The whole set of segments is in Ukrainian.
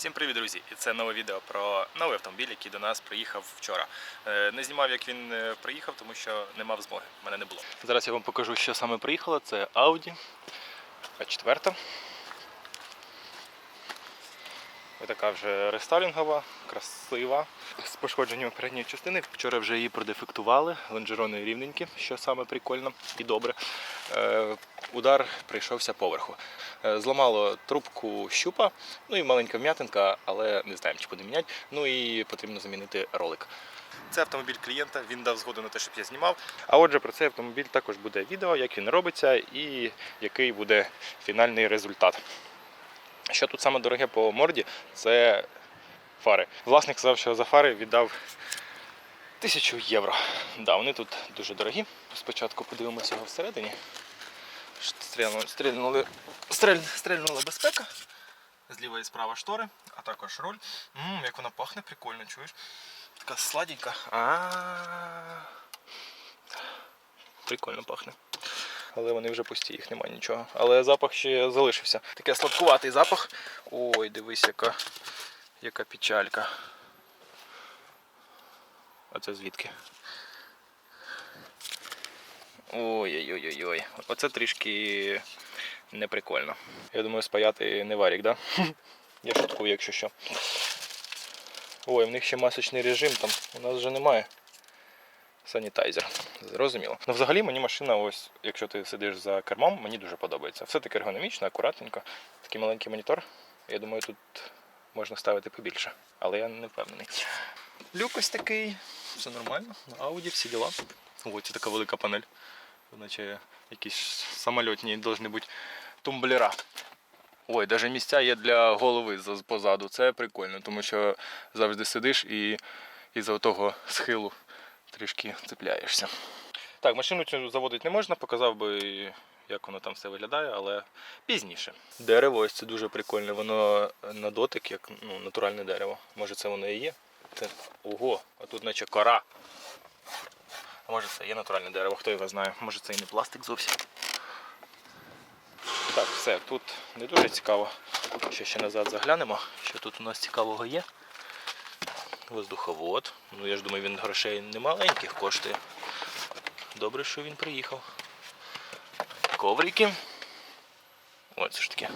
Всім привіт, друзі! І це нове відео про новий автомобіль, який до нас приїхав вчора. Е, Не знімав, як він е, приїхав, тому що не мав змоги. Мене не було. Зараз я вам покажу, що саме приїхало. Це Audi А4. Ось така вже рестайлінгова, красива, з пошкодженням передньої частини. Вчора вже її продефектували, лонжерони рівненькі, що саме прикольно і добре. Е, Удар прийшовся поверху. Е, Зламало трубку щупа, ну і маленька вм'ятинка, але не знаємо, чи буде міняти. Ну і потрібно замінити ролик. Це автомобіль клієнта, він дав згоду на те, щоб я знімав. А отже, про цей автомобіль також буде відео, як він робиться і який буде фінальний результат. Що тут саме дороге по морді, це фари. Власник сказав, що за фари віддав тисячу євро. Да, вони тут дуже дорогі. Спочатку подивимося його всередині. Стрільнули, стрільнули, стрель, стрельнула безпека. Зліва і справа штори, а також руль. Ммм, як вона пахне, прикольно, чуєш? Така сладенька. А. Прикольно пахне. Але вони вже пусті, їх немає нічого. Але запах ще залишився. Такий сладкуватий запах. Ой, дивись, яка, яка печалька. А це звідки? Ой-ой-ой-ой. Оце трішки неприкольно. Я думаю, спаяти не варік, да? Я шуткую, якщо що. Ой, в них ще масочний режим, там у нас вже немає. Санітайзер. Зрозуміло. Ну, взагалі мені машина, ось, якщо ти сидиш за кермом, мені дуже подобається. Все таки ергономічно, акуратненько. Такий маленький монітор. Я думаю, тут можна ставити побільше, але я не впевнений. Люк ось такий, все нормально. Ауді, всі діла. Ось така велика панель. Наче якісь самольотні повинні бути тумблера. Ой, навіть місця є для голови позаду. Це прикольно, тому що завжди сидиш і із-за того схилу трішки цепляєшся. Так, машину цю заводити не можна, показав би, як воно там все виглядає, але пізніше. Дерево ось це дуже прикольне, воно на дотик, як ну, натуральне дерево. Може це воно і є. Це... Ого, а тут наче кора. А може це є натуральне дерево, хто його знає. Може це і не пластик зовсім. Так, все, тут не дуже цікаво. Ще ще назад заглянемо, що тут у нас цікавого є. Воздуховод. Ну я ж думаю, він грошей не маленьких коштує. Добре, що він приїхав. Коврики. Ой, це ж таке.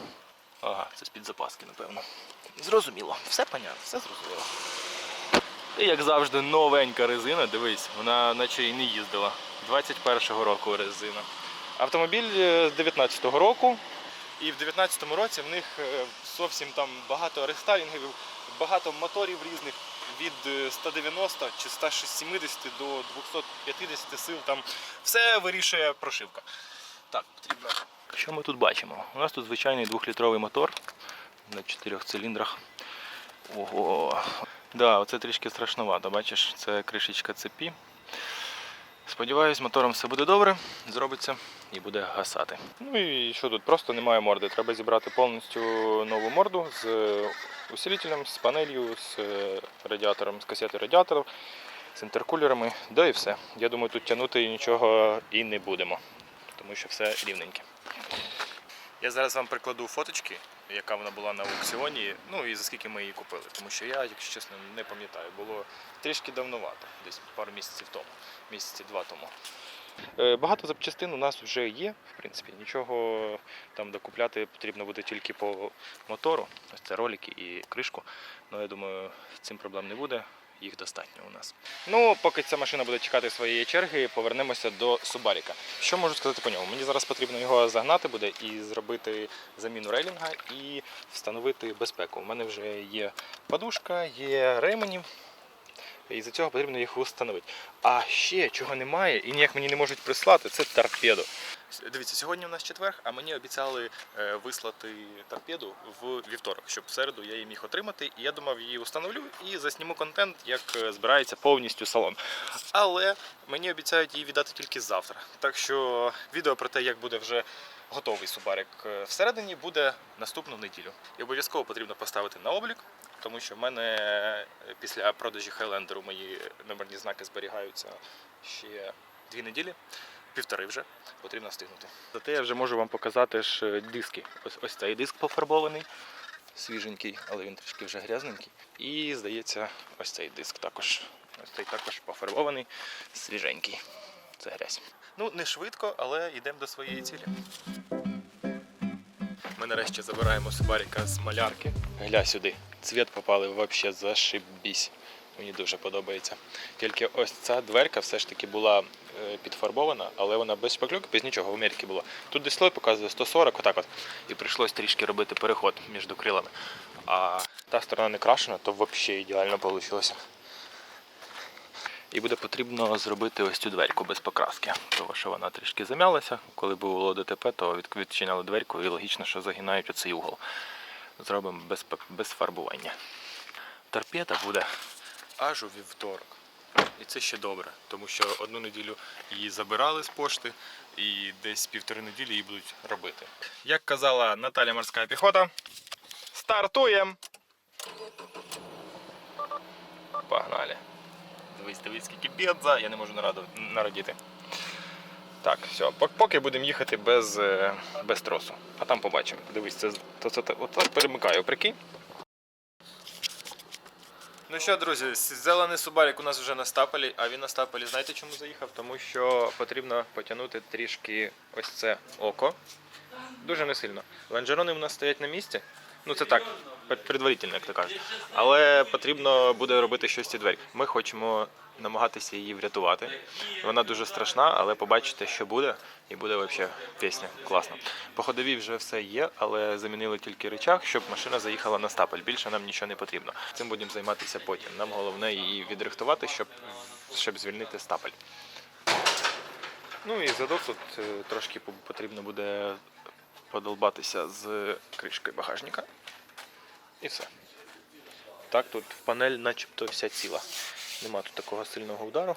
Ага, це з-під запаски, напевно. Зрозуміло, все понятно, все зрозуміло. І як завжди, новенька резина, дивись, вона наче і не їздила. 21-го року резина. Автомобіль е, з 19-го року. І в 19-му році в них е, зовсім там багато рестайлінгів, багато моторів різних від е, 190 чи 170 до 250 сил. Там все вирішує прошивка. Так, потрібно. Що ми тут бачимо? У нас тут звичайний 2-літровий мотор на 4 циліндрах. Ого. Да, оце трішки страшновато, бачиш, це кришечка цепі. Сподіваюсь, мотором все буде добре, зробиться і буде гасати. Ну і що тут? Просто немає морди. Треба зібрати повністю нову морду з усилителем, з панелью, з е, радіатором, з касети радіаторів, з інтеркулерами, да і все. Я думаю, тут тягнути нічого і не будемо, тому що все рівненьке. Я зараз вам прикладу фоточки, яка вона була на аукціоні, ну і за скільки ми її купили. Тому що я, якщо чесно, не пам'ятаю. Було трішки давновато, десь пару місяців тому, місяці два тому. Е, Багато запчастин у нас вже є, в принципі, нічого там докупляти потрібно буде тільки по мотору. Ось це ролики і кришку. Ну, я думаю, цим проблем не буде. Їх достатньо у нас. Ну, поки ця машина буде чекати своєї черги, повернемося до Субаріка. Що можу сказати по ньому? Мені зараз потрібно його загнати буде і зробити заміну рейлінга і встановити безпеку. У мене вже є подушка, є ремені, і за цього потрібно їх встановити. А ще чого немає і ніяк мені не можуть прислати, це торпедо. Дивіться, сьогодні у нас четвер, а мені обіцяли е, вислати торпеду в вівторок, щоб в середу я її міг отримати. І я думав, її установлю і засніму контент, як е, збирається повністю салон. Але мені обіцяють її віддати тільки завтра. Так що відео про те, як буде вже готовий субарик е, всередині, буде наступну неділю. І обов'язково потрібно поставити на облік, тому що в мене е, після продажі Хайлендеру мої номерні знаки зберігаються ще дві неділі. Півтори вже потрібно встигнути. Зате я вже можу вам показати ж е, диски. Ось ось цей диск пофарбований. свіженький, але він трішки вже грязненький. І здається, ось цей диск також. Ось цей також пофарбований, свіженький. Це грязь. Ну, не швидко, але йдемо до своєї цілі. Ми нарешті забираємо Субаріка з малярки. Гля сюди. Цвіт попали взагалі зашибісь. Мені дуже подобається. Тільки ось ця дверка все ж таки була е, підфарбована, але вона без шпакльовки, без нічого в Америці була. Тут дислой показує 140, отак от. І прийшлось трішки робити переход між крилами. А та сторона не крашена, то взагалі ідеально вийшло. І буде потрібно зробити ось цю дверку без покраски, тому що вона трішки зам'ялася. Коли було ДТП, то відчиняли дверку і логічно, що загинають оцей угол. Зробимо без, без фарбування. Торпеда буде аж у вівторок. І це ще добре, тому що одну неділю її забирали з пошти і десь півтори неділі її будуть робити. Як казала Наталя морська піхота, стартуємо! Погнали. Дивись, дивись, скільки бідза, я не можу нарадіти. Так, все, поки будемо їхати без, е, без тросу. А там побачимо. Дивись, це, то, це, отак перемикаю, прикинь. Ну що, друзі, зелений субарик у нас вже на стапелі, а він на стапелі, знаєте чому заїхав? Тому що потрібно потягнути трішки ось це око. Дуже не сильно. Лонжерони у нас стоять на місці. Ну це так, предварительно, як то кажуть. Але потрібно буде робити щось з ці двері. Ми хочемо намагатися її врятувати. Вона дуже страшна, але побачите, що буде, і буде взагалі пісня. Класно. По ходовій вже все є, але замінили тільки рычаг, щоб машина заїхала на стапель. Більше нам нічого не потрібно. Цим будемо займатися потім. Нам головне її відрихтувати, щоб, щоб звільнити стапель. Ну і задок тут е, трошки потрібно буде подолбатися з кришкою багажника. І все. Так, тут панель начебто вся ціла. Нема тут такого сильного удару.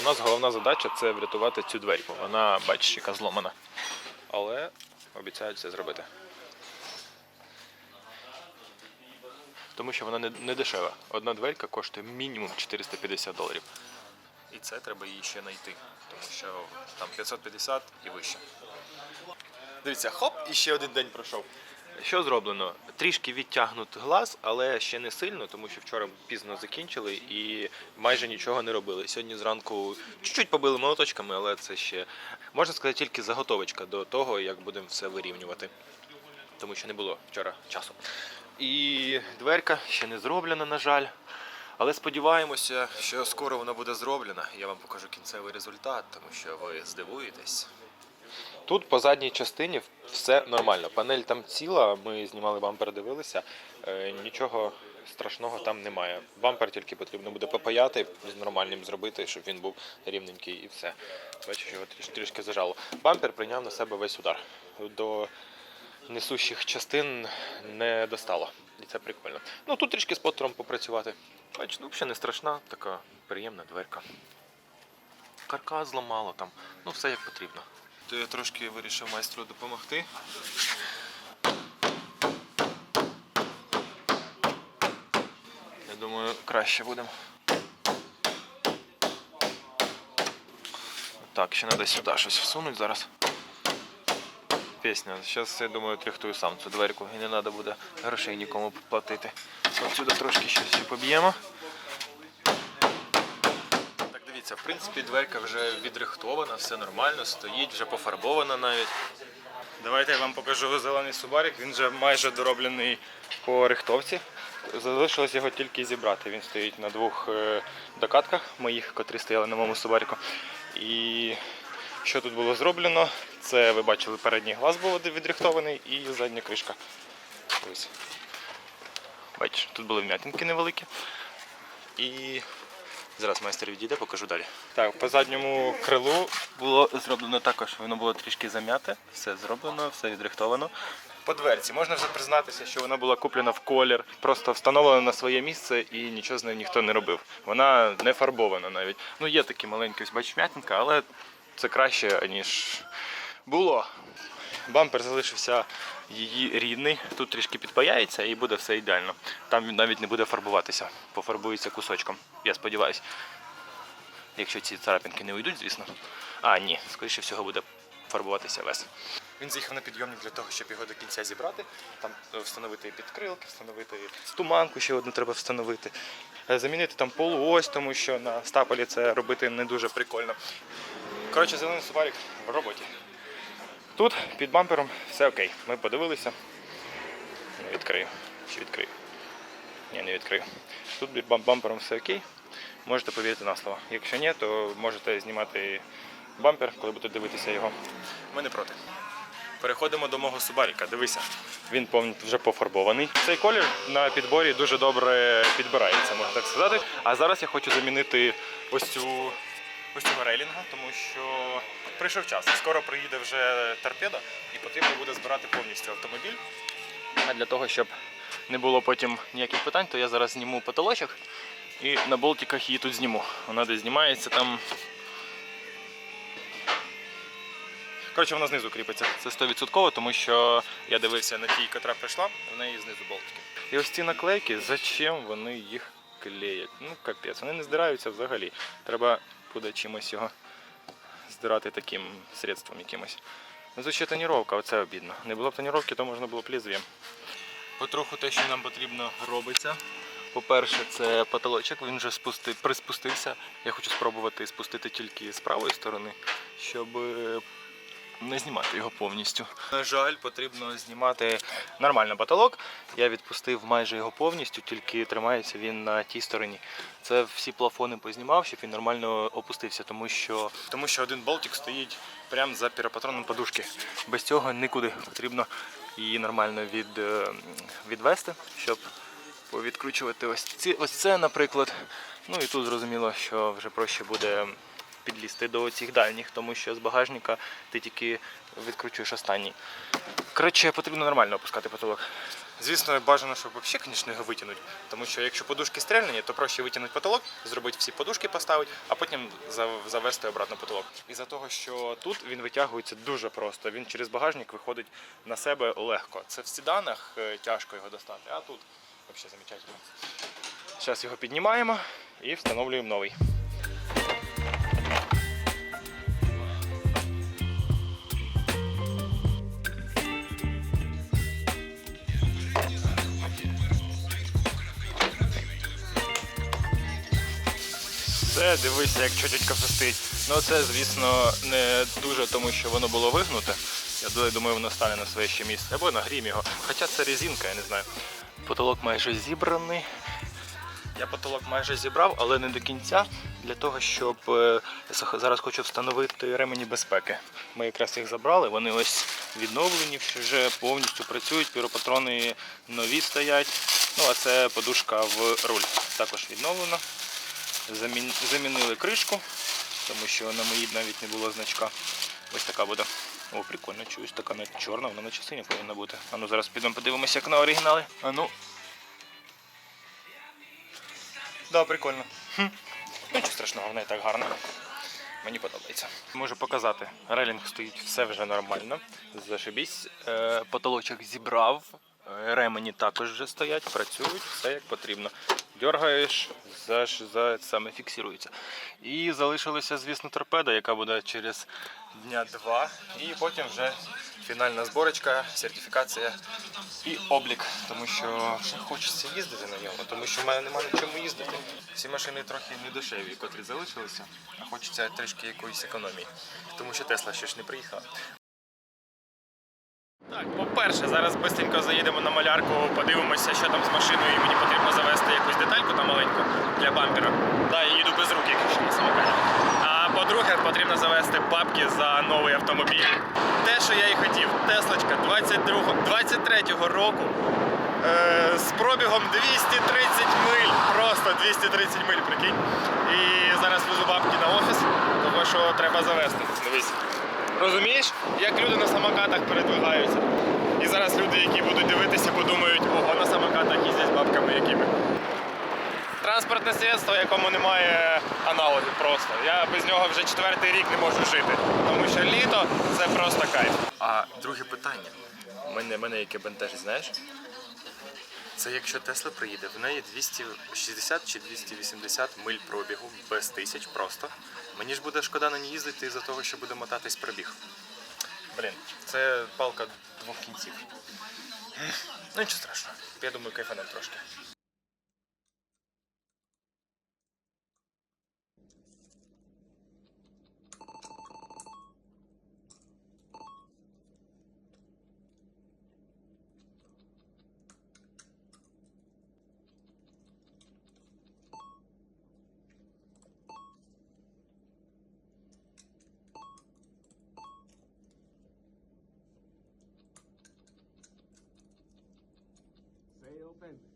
У нас головна задача це врятувати цю дверку. Вона, бачиш, яка зломана. Але обіцяють це зробити. Тому що вона не дешева. Одна дверка коштує мінімум 450 доларів. І це треба її ще знайти, тому що там 550 і вище. Дивіться, хоп, і ще один день пройшов. Що зроблено? Трішки відтягнут глаз, але ще не сильно, тому що вчора пізно закінчили і майже нічого не робили. Сьогодні зранку чуть-чуть побили молоточками, але це ще можна сказати тільки заготовочка до того, як будемо все вирівнювати. Тому що не було вчора часу. І дверка ще не зроблена, на жаль. Але сподіваємося, що скоро вона буде зроблена. Я вам покажу кінцевий результат, тому що ви здивуєтесь. Тут по задній частині все нормально. Панель там ціла, ми знімали бампер, дивилися. Е, нічого страшного там немає. Бампер тільки потрібно буде попаяти, з нормальним зробити, щоб він був рівненький і все. Бачиш, його тріш, трішки зажало. Бампер прийняв на себе весь удар. До несущих частин не достало. І це прикольно. Ну тут трішки з поттером попрацювати. Бач, ну взагалі не страшна, така приємна дверка. Каркас зламало там, ну все як потрібно. То я трошки вирішив майстру допомогти. Я думаю, краще будемо. Так, ще треба сюди щось всунути зараз. Пісня. Зараз, я думаю, тряхтую сам цю дверку і не треба буде грошей нікому платити. Отсюди трошки щось поб'ємо. Так, дивіться, в принципі, дверка вже відрихтована, все нормально, стоїть, вже пофарбована навіть. Давайте я вам покажу зелений субарик. Він вже майже дороблений по рихтовці. Залишилось його тільки зібрати. Він стоїть на двох е, докатках моїх, котрі стояли на моєму субарику. І що тут було зроблено? Це ви бачили, передній глаз був відрихтований і задня кришка. Ось. Бачиш, тут були вм'ятинки невеликі. І зараз майстер відійде, покажу далі. Так, по задньому крилу було зроблено також, воно було трішки зам'яте, все зроблено, все відрихтовано. По дверці можна вже признатися, що вона була куплена в колір, просто встановлена на своє місце і нічого з нею ніхто не робив. Вона не фарбована навіть. Ну є такі маленькі, ось бачиш, м'ятинка, але це краще, ніж було. Бампер залишився її рідний, тут трішки підпаяється і буде все ідеально. Там він навіть не буде фарбуватися, пофарбується кусочком. Я сподіваюся. Якщо ці царапинки не уйдуть, звісно. А, ні, скоріше всього буде фарбуватися весь. Він заїхав на підйомник для того, щоб його до кінця зібрати, там е, встановити підкрилки, встановити туманку, ще одну треба встановити. Е, Замінити там полуось, тому що на стаполі це робити не дуже прикольно. Коротше, зелений субарік в роботі. Тут під бампером все окей. Ми подивилися. Не відкрию. Чи відкрию? Ні, не відкрию. Тут під бампером все окей. Можете повірити на слово. Якщо ні, то можете знімати бампер, коли будете дивитися його. Ми не проти. Переходимо до мого Субаріка. Дивися, він повністю вже пофарбований. Цей колір на підборі дуже добре підбирається, можна так сказати. А зараз я хочу замінити ось цю ось цього рейлінга, тому що прийшов час. Скоро приїде вже торпеда і потрібно буде збирати повністю автомобіль. А для того, щоб не було потім ніяких питань, то я зараз зніму потолочок і на болтиках її тут зніму. Вона десь знімається там. Коротше, вона знизу кріпиться. Це 100%, тому що я дивився на тій, котра прийшла, в неї знизу болтики. І ось ці наклейки, зачем вони їх клеять? Ну, капець, вони не здираються взагалі. Треба буде чимось його здирати таким средством якимось. Звичайно, тут тоніровка, оце обідно. Не було б тоніровки, то можна було б лезвієм. Потроху те, що нам потрібно, робиться. По-перше, це потолочок, він вже спусти... приспустився. Я хочу спробувати спустити тільки з правої сторони, щоб е, не знімати його повністю. На жаль, потрібно знімати нормально потолок. Я відпустив майже його повністю, тільки тримається він на тій стороні. Це всі плафони познімав, щоб він нормально опустився, тому що Тому що один болтик стоїть прямо за піропатроном подушки. без цього нікуди потрібно її нормально від, е, відвести, щоб повідкручувати ось ці ось це, наприклад. Ну і тут зрозуміло, що вже проще буде підлізти до цих дальніх, тому що з багажника ти тільки відкручуєш останній. Коротше, потрібно нормально опускати потолок. Звісно, бажано, щоб взагалі, звісно, його витягнути. Тому що якщо подушки стрельнені, то проще витягнути потолок, зробити всі подушки, поставити, а потім завести обратно потолок. Із-за того, що тут він витягується дуже просто. Він через багажник виходить на себе легко. Це в седанах е, тяжко його достати, а тут взагалі замечательно. Зараз його піднімаємо і встановлюємо новий. Все, дивися, як чотітько фестить. Ну це, звісно, не дуже тому, що воно було вигнуте. Я думаю, воно стане на своє ще місце. Або нагрім його. Хоча це резинка, я не знаю. Потолок майже зібраний. Я потолок майже зібрав, але не до кінця. Для того, щоб е, я зараз хочу встановити ремені безпеки. Ми якраз їх забрали, вони ось відновлені, вже повністю працюють, піропатрони нові стоять. Ну а це подушка в руль. Також відновлена. Замін... Замінили кришку, тому що на моїй навіть не було значка. Ось така буде. О, прикольно, чуюсь, така не чорна, вона наче синя повинна бути. А ну зараз підемо подивимося, як на оригіналі. А ну. Да, прикольно. Хм. Нічого страшного, вона і так гарна. Мені подобається. Можу показати. Релінг стоїть все вже нормально. Зашибісь. Е, потолочок зібрав. Е, Ремені також вже стоять, працюють, все як потрібно. Дергаєш, заш, за, саме фіксується. І залишилася, звісно, торпеда, яка буде через дня два, і потім вже фінальна зборочка, сертифікація і облік. Тому що хочеться їздити на ньому, тому що в мене немає на чому їздити. Ці машини трохи не дешеві, котрі залишилися, а хочеться трішки якоїсь економії. Тому що Тесла ще ж не приїхала. Так, по-перше, зараз швидко заїдемо на малярку, подивимося, що там з машиною, і мені потрібно завести якусь детальку там маленьку для бампера. Да, я їду без рук, якщо на самокаті. А по-друге, потрібно завести бабки за новий автомобіль. Те, що я і хотів, Теслочка 22, 23-го року е, з пробігом 230 миль. Просто 230 миль, прикинь. І зараз везу бабки на офіс, тому що треба завести. Дивись. Розумієш, як люди на самокатах передвигаються. І зараз люди, які будуть дивитися, подумають, ого, на самокатах їздять бабками якими. Транспортне средство, якому немає аналогів просто. Я без нього вже четвертий рік не можу жити. Тому що літо це просто кайф. А друге питання. Мене, мене яке бентежить, знаєш? Це якщо Тесла приїде, в неї 260 чи 280 миль пробігу без тисяч просто. Мені ж буде шкода на ній їздити із-за того, що буде мотатись пробіг. Блін, це палка двох кінців. Ну нічого страшного. Я думаю, кайфанем трошки. Pedro.